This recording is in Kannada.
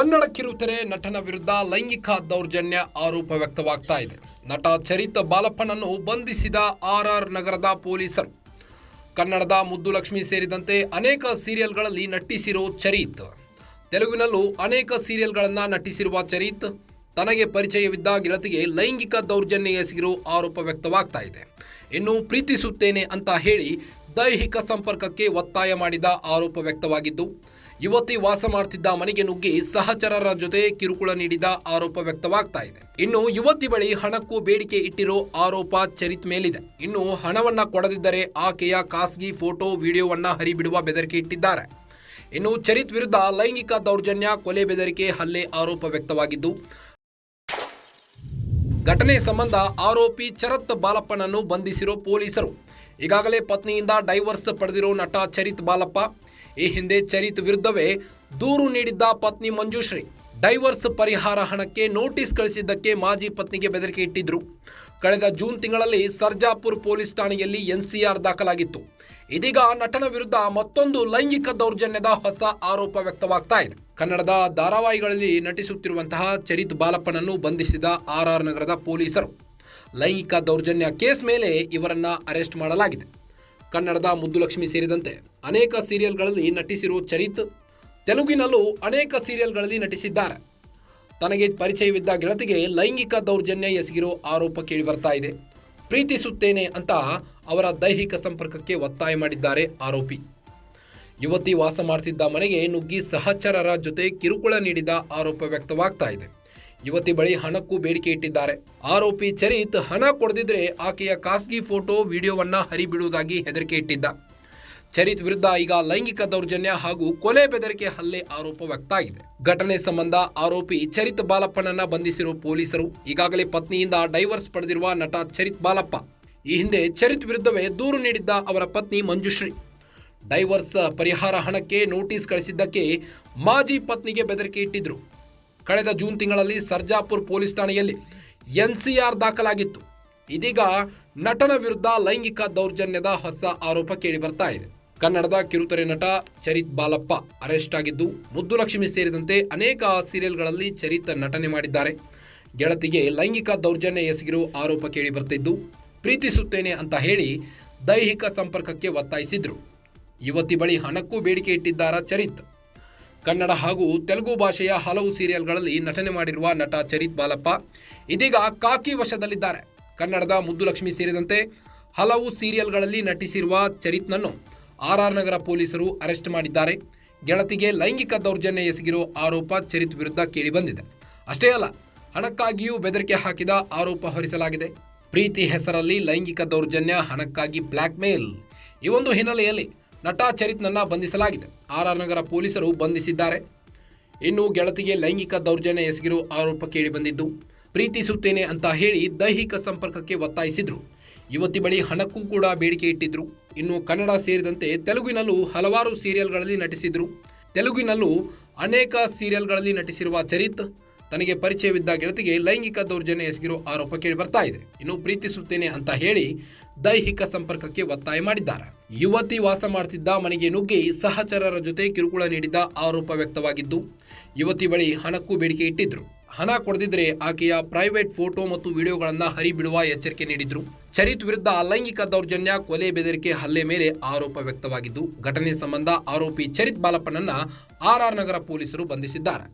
ಕನ್ನಡ ಕಿರುತೆರೆ ನಟನ ವಿರುದ್ಧ ಲೈಂಗಿಕ ದೌರ್ಜನ್ಯ ಆರೋಪ ವ್ಯಕ್ತವಾಗ್ತಾ ಇದೆ. ನಟ ಚರಿತ್ ಬಾಲಪ್ಪನನ್ನು ಬಂಧಿಸಿದ ಆರ್ಆರ್ ನಗರದ ಪೊಲೀಸರು. ಕನ್ನಡದ ಮುದ್ದುಲಕ್ಷ್ಮಿ ಸೇರಿದಂತೆ ಅನೇಕ ಸೀರಿಯಲ್ಗಳಲ್ಲಿ ನಟಿಸಿರೋ ಚರಿತ್. ತೆಲುಗಿನಲ್ಲೂ ಅನೇಕ ಸೀರಿಯಲ್ಗಳನ್ನು ನಟಿಸಿರುವ ಚರಿತ್, ತನಗೆ ಪರಿಚಯವಿದ್ದ ಗೆಳತಿಗೆ ಲೈಂಗಿಕ ದೌರ್ಜನ್ಯ ಎಸಗಿರೋ ಆರೋಪ ವ್ಯಕ್ತವಾಗ್ತಾ ಇದೆ. ಇನ್ನು ಪ್ರೀತಿಸುತ್ತೇನೆ ಅಂತ ಹೇಳಿ ದೈಹಿಕ ಸಂಪರ್ಕಕ್ಕೆ ಒತ್ತಾಯ ಮಾಡಿದ ಆರೋಪ ವ್ಯಕ್ತವಾಗಿದ್ದು ಯುವತಿ ವಾಸ ಮಾಡ್ತಿದ್ದ ಮನೆಗೆ ನುಗ್ಗಿ ಸಹಚರರ ಜೊತೆ ಕಿರುಕುಳ ನೀಡಿದ ಆರೋಪ ವ್ಯಕ್ತವಾಗ್ತಾ ಇದೆ. ಇನ್ನು ಯುವತಿ ಬಳಿ ಹಣಕ್ಕೂ ಬೇಡಿಕೆ ಇಟ್ಟಿರೋ ಆರೋಪ ಚರಿತ್ ಮೇಲಿದೆ. ಇನ್ನು ಹಣವನ್ನ ಕೊಡದಿದ್ದರೆ ಆಕೆಯ ಖಾಸಗಿ ಫೋಟೋ, ವಿಡಿಯೋವನ್ನ ಹರಿಬಿಡುವ ಬೆದರಿಕೆ ಇಟ್ಟಿದ್ದಾರೆ. ಇನ್ನು ಚರಿತ್ ವಿರುದ್ಧ ಲೈಂಗಿಕ ದೌರ್ಜನ್ಯ, ಕೊಲೆ ಬೆದರಿಕೆ ಹಲ್ಲೆ ಆರೋಪ ವ್ಯಕ್ತವಾಗಿದ್ದು, ಘಟನೆ ಸಂಬಂಧ ಆರೋಪಿ ಚರತ್ ಬಾಲಪ್ಪನನ್ನು ಬಂಧಿಸಿರೋ ಪೊಲೀಸರು. ಈಗಾಗಲೇ ಪತ್ನಿಯಿಂದ ಡೈವರ್ಸ್ ಪಡೆದಿರೋ ನಟ ಚರಿತ್ ಬಾಲಪ್ಪ ಈ ಹಿಂದೆ ಚರಿತ್ ವಿರುದ್ಧವೇ ದೂರು ನೀಡಿದ್ದ ಪತ್ನಿ ಮಂಜುಶ್ರೀ. ಡೈವರ್ಸ್ ಪರಿಹಾರ ಹಣಕ್ಕೆ ನೋಟಿಸ್ ಕಳಿಸಿದ್ದಕ್ಕೆ ಮಾಜಿ ಪತ್ನಿಗೆ ಬೆದರಿಕೆ ಇಟ್ಟಿದ್ರು. ಕಳೆದ ಜೂನ್ ತಿಂಗಳಲ್ಲಿ ಸರ್ಜಾಪುರ್ ಪೊಲೀಸ್ ಠಾಣೆಯಲ್ಲಿ ಎನ್ಸಿಆರ್ ದಾಖಲಾಗಿತ್ತು. ಇದೀಗ ನಟನ ವಿರುದ್ಧ ಮತ್ತೊಂದು ಲೈಂಗಿಕ ದೌರ್ಜನ್ಯದ ಹೊಸ ಆರೋಪ ವ್ಯಕ್ತವಾಗ್ತಾ ಇದೆ. ಕನ್ನಡದ ಧಾರಾವಾಹಿಗಳಲ್ಲಿ ನಟಿಸುತ್ತಿರುವಂತಹ ಚರಿತ್ ಬಾಲಪ್ಪನನ್ನು ಬಂಧಿಸಿದ ಆರ್ಆರ್ ನಗರದ ಪೊಲೀಸರು. ಲೈಂಗಿಕ ದೌರ್ಜನ್ಯ ಕೇಸ್ ಮೇಲೆ ಇವರನ್ನ ಅರೆಸ್ಟ್ ಮಾಡಲಾಗಿದೆ. ಕನ್ನಡದ ಮುದ್ದುಲಕ್ಷ್ಮಿ ಸೇರಿದಂತೆ ಅನೇಕ ಸೀರಿಯಲ್ಗಳಲ್ಲಿ ನಟಿಸಿರುವ ಚರಿತ್, ತೆಲುಗಿನಲ್ಲೂ ಅನೇಕ ಸೀರಿಯಲ್ಗಳಲ್ಲಿ ನಟಿಸಿದ್ದಾರೆ. ತನಗೆ ಪರಿಚಯವಿದ್ದ ಗೆಳತಿಗೆ ಲೈಂಗಿಕ ದೌರ್ಜನ್ಯ ಎಸಗಿರೋ ಆರೋಪ ಕೇಳಿಬರ್ತಾ ಇದೆ. ಪ್ರೀತಿಸುತ್ತೇನೆ ಅಂತ ಅವರ ದೈಹಿಕ ಸಂಪರ್ಕಕ್ಕೆ ಒತ್ತಾಯ ಮಾಡಿದ್ದಾರೆ ಆರೋಪಿ. ಯುವತಿ ವಾಸ ಮಾಡ್ತಿದ್ದ ಮನೆಗೆ ನುಗ್ಗಿ ಸಹಚರರ ಜೊತೆ ಕಿರುಕುಳ ನೀಡಿದ ಆರೋಪ ವ್ಯಕ್ತವಾಗ್ತಾ ಇದೆ. ಯುವತಿ ಬಳಿ ಹಣಕ್ಕೂ ಬೇಡಿಕೆ ಇಟ್ಟಿದ್ದಾರೆ. ಆರೋಪಿ ಚರಿತ್ ಹಣ ಕೊಡದಿದ್ರೆ ಆಕೆಯ ಖಾಸಗಿ ಫೋಟೋ, ವಿಡಿಯೋವನ್ನ ಹರಿಬಿಡುವುದಾಗಿ ಹೆದರಿಕೆ ಇಟ್ಟಿದ್ದ. ಚರಿತ್ ವಿರುದ್ಧ ಈಗ ಲೈಂಗಿಕ ದೌರ್ಜನ್ಯ ಹಾಗೂ ಕೊಲೆ ಬೆದರಿಕೆ ಹಲ್ಲೆ ಆರೋಪ ವ್ಯಕ್ತಾಗಿದೆ ಘಟನೆ ಸಂಬಂಧ ಆರೋಪಿ ಚರಿತ್ ಬಾಲಪ್ಪನನ್ನ ಬಂಧಿಸಿರುವ ಪೊಲೀಸರು ಈಗಾಗಲೇ ಪತ್ನಿಯಿಂದ ಡೈವರ್ಸ್ ಪಡೆದಿರುವ ನಟ ಚರಿತ್ ಬಾಲಪ್ಪ. ಈ ಹಿಂದೆ ಚರಿತ್ ವಿರುದ್ಧವೇ ದೂರು ನೀಡಿದ್ದ ಅವರ ಪತ್ನಿ ಮಂಜುಶ್ರೀ. ಡೈವರ್ಸ್ ಪರಿಹಾರ ಹಣಕ್ಕೆ ನೋಟಿಸ್ ಕಳಿಸಿದ್ದಕ್ಕೆ ಮಾಜಿ ಪತ್ನಿಗೆ ಬೆದರಿಕೆ ಇಟ್ಟಿದ್ರು. ಕಳೆದ ಜೂನ್ ತಿಂಗಳಲ್ಲಿ ಸರ್ಜಾಪುರ್ ಪೊಲೀಸ್ ಠಾಣೆಯಲ್ಲಿ ಎನ್ಸಿಆರ್ ದಾಖಲಾಗಿತ್ತು. ಇದೀಗ ನಟನ ವಿರುದ್ಧ ಲೈಂಗಿಕ ದೌರ್ಜನ್ಯದ ಹೊಸ ಆರೋಪ ಕೇಳಿಬರ್ತಾ ಇದೆ. ಕನ್ನಡದ ಕಿರುತೆರೆ ನಟ ಚರಿತ್ ಬಾಲಪ್ಪ ಅರೆಸ್ಟ್ ಆಗಿದ್ದು ಮುದ್ದುಲಕ್ಷ್ಮಿ ಸೇರಿದಂತೆ ಅನೇಕ ಸೀರಿಯಲ್ಗಳಲ್ಲಿ ಚರಿತ್ ನಟನೆ ಮಾಡಿದ್ದಾರೆ. ಗೆಳತಿಗೆ ಲೈಂಗಿಕ ದೌರ್ಜನ್ಯ ಎಸಗಿರುವ ಆರೋಪ ಕೇಳಿ ಬರ್ತಿದ್ದು ಪ್ರೀತಿಸುತ್ತೇನೆ ಅಂತ ಹೇಳಿ ದೈಹಿಕ ಸಂಪರ್ಕಕ್ಕೆ ಒತ್ತಾಯಿಸಿದ್ರು. ಯುವತಿ ಬಳಿ ಹಣಕ್ಕೂ ಬೇಡಿಕೆ ಇಟ್ಟಿದ್ದಾರ ಚರಿತ್. ಕನ್ನಡ ಹಾಗೂ ತೆಲುಗು ಭಾಷೆಯ ಹಲವು ಸೀರಿಯಲ್ಗಳಲ್ಲಿ ನಟನೆ ಮಾಡಿರುವ ನಟ ಚರಿತ್ ಬಾಲಪ್ಪ ಇದೀಗ ಕಾಕಿ ವಶದಲ್ಲಿದ್ದಾರೆ. ಕನ್ನಡದ ಮುದ್ದುಲಕ್ಷ್ಮಿ ಸೇರಿದಂತೆ ಹಲವು ಸೀರಿಯಲ್ಗಳಲ್ಲಿ ನಟಿಸಿರುವ ಚರಿತ್ನನ್ನು ಆರ್ ನಗರ ಪೊಲೀಸರು ಅರೆಸ್ಟ್ ಮಾಡಿದ್ದಾರೆ. ಗೆಳತಿಗೆ ಲೈಂಗಿಕ ದೌರ್ಜನ್ಯ ಎಸಗಿರೋ ಆರೋಪ ಚರಿತ್ ವಿರುದ್ಧ ಕೇಳಿಬಂದಿದೆ ಅಷ್ಟೇ ಅಲ್ಲ, ಹಣಕ್ಕಾಗಿಯೂ ಬೆದರಿಕೆ ಹಾಕಿದ ಆರೋಪ ಹೊರಿಸಲಾಗಿದೆ. ಪ್ರೀತಿ ಹೆಸರಲ್ಲಿ ಲೈಂಗಿಕ ದೌರ್ಜನ್ಯ, ಹಣಕ್ಕಾಗಿ ಬ್ಲ್ಯಾಕ್ ಮೇಲ್ ಈ ಒಂದು ಹಿನ್ನೆಲೆಯಲ್ಲಿ ನಟ ಚರಿತ್ನನ್ನ ಬಂಧಿಸಲಾಗಿದೆ. ಆರ್ ನಗರ ಪೊಲೀಸರು ಬಂಧಿಸಿದ್ದಾರೆ. ಇನ್ನು ಗೆಳತಿಗೆ ಲೈಂಗಿಕ ದೌರ್ಜನ್ಯ ಎಸಗಿರೋ ಆರೋಪ ಕೇಳಿಬಂದಿದ್ದು ಪ್ರೀತಿಸುತ್ತೇನೆ ಅಂತ ಹೇಳಿ ದೈಹಿಕ ಸಂಪರ್ಕಕ್ಕೆ ಒತ್ತಾಯಿಸಿದ್ರು. ಯುವತಿ ಬಳಿ ಹಣಕ್ಕೂ ಕೂಡ ಬೇಡಿಕೆ ಇಟ್ಟಿದ್ರು. ಇನ್ನು ಕನ್ನಡ ಸೇರಿದಂತೆ ತೆಲುಗಿನಲ್ಲೂ ಹಲವಾರು ಸೀರಿಯಲ್ಗಳಲ್ಲಿ ನಟಿಸಿದ್ರು. ತೆಲುಗಿನಲ್ಲೂ ಅನೇಕ ಸೀರಿಯಲ್ಗಳಲ್ಲಿ ನಟಿಸಿರುವ ಚರಿತ್, ತನಗೆ ಪರಿಚಯವಿದ್ದ ಗೆಳತಿಗೆ ಲೈಂಗಿಕ ದೌರ್ಜನ್ಯ ಎಸಗಿರೋ ಆರೋಪ ಕೇಳಿ ಬರ್ತಾ ಇದೆ. ಇನ್ನು ಪ್ರೀತಿಸುತ್ತೇನೆ ಅಂತ ಹೇಳಿ ದೈಹಿಕ ಸಂಪರ್ಕಕ್ಕೆ ಒತ್ತಾಯ ಮಾಡಿದ್ದಾರೆ. ಯುವತಿ ವಾಸ ಮಾಡ್ತಿದ್ದ ಮನೆಗೆ ನುಗ್ಗಿ ಸಹಚರರ ಜೊತೆ ಕಿರುಕುಳ ನೀಡಿದ್ದ ಆರೋಪ ವ್ಯಕ್ತವಾಗಿದ್ದು, ಯುವತಿ ಬಳಿ ಹಣಕ್ಕೂ ಬೇಡಿಕೆ ಇಟ್ಟಿದ್ರು. ಹಣ ಕೊಡದಿದ್ರೆ ಆಕೆಯ ಪ್ರೈವೇಟ್ ಫೋಟೋ ಮತ್ತು ವಿಡಿಯೋಗಳನ್ನು ಹರಿಬಿಡುವ ಎಚ್ಚರಿಕೆ ನೀಡಿದ್ರು. ಚರಿತ್ ವಿರುದ್ಧ ಲೈಂಗಿಕ ದೌರ್ಜನ್ಯ, ಕೊಲೆ ಬೆದರಿಕೆ, ಹಲ್ಲೆ ಮೇಲೆ ಆರೋಪ ವ್ಯಕ್ತವಾಗಿದ್ದು, ಘಟನೆ ಸಂಬಂಧ ಆರೋಪಿ ಚರಿತ್ ಬಾಲಪ್ಪನನ್ನ ಆರ್ ನಗರ ಪೊಲೀಸರು ಬಂಧಿಸಿದ್ದಾರೆ.